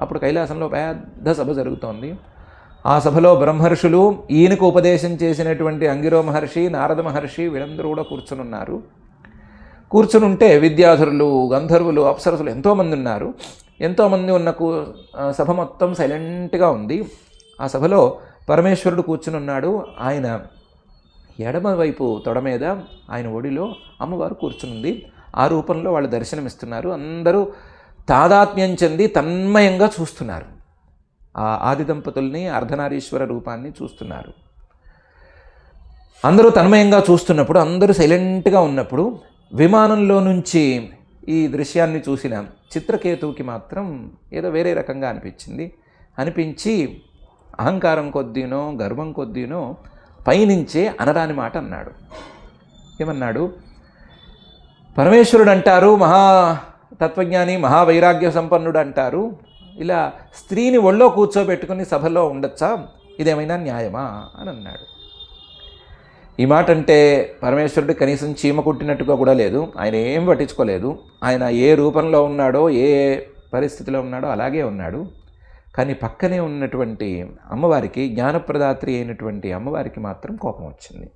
అప్పుడు కైలాసంలో పెద్ద సభ జరుగుతోంది. ఆ సభలో బ్రహ్మర్షులు ఈయనకు ఉపదేశం చేసినటువంటి అంగిరో మహర్షి నారద మహర్షి వీళ్ళందరూ కూడా కూర్చునున్నారు. కూర్చుని ఉంటే విద్యాధరులు గంధర్వులు అప్సరసులు ఎంతోమంది ఉన్నారు. ఎంతోమంది ఉన్న కూ సభ మొత్తం సైలెంట్గా ఉంది. ఆ సభలో పరమేశ్వరుడు కూర్చుని ఉన్నాడు ఆయన ఎడమవైపు తొడ మీద ఆయన ఒడిలో అమ్మవారు కూర్చునుంది. ఆ రూపంలో వాళ్ళు దర్శనమిస్తున్నారు. అందరూ తాదాత్మ్యం చెంది తన్మయంగా చూస్తున్నారు. ఆ ఆది దంపతుల్ని అర్ధనారీశ్వర రూపాన్ని చూస్తున్నారు. అందరూ తన్మయంగా చూస్తున్నప్పుడు అందరూ సైలెంట్గా ఉన్నప్పుడు విమానంలో నుంచి ఈ దృశ్యాన్ని చూసిన చిత్రకేతువుకి మాత్రం ఏదో వేరే రకంగా అనిపించింది. అనిపించి అహంకారం కొద్దినో గర్వం కొద్దీనో పైనుంచే అనరాని మాట అన్నాడు. ఏమన్నాడు? పరమేశ్వరుడు అంటారు మహా తత్వజ్ఞాని మహావైరాగ్య సంపన్నుడు అంటారు ఇలా స్త్రీని ఒళ్ళో కూర్చోబెట్టుకుని సభలో ఉండొచ్చా? ఇదేమైనా న్యాయమా? అని అన్నాడు. ఈ మాట అంటే పరమేశ్వరుడు కనీసం చీమ కుట్టినట్టుగా కూడా లేదు. ఆయన ఏం పట్టించుకోలేదు. ఆయన ఏ రూపంలో ఉన్నాడో ఏ పరిస్థితిలో ఉన్నాడో అలాగే ఉన్నాడు. కానీ పక్కనే ఉన్నటువంటి అమ్మవారికి జ్ఞానప్రదాత్రి అయినటువంటి అమ్మవారికి మాత్రం కోపం వచ్చింది.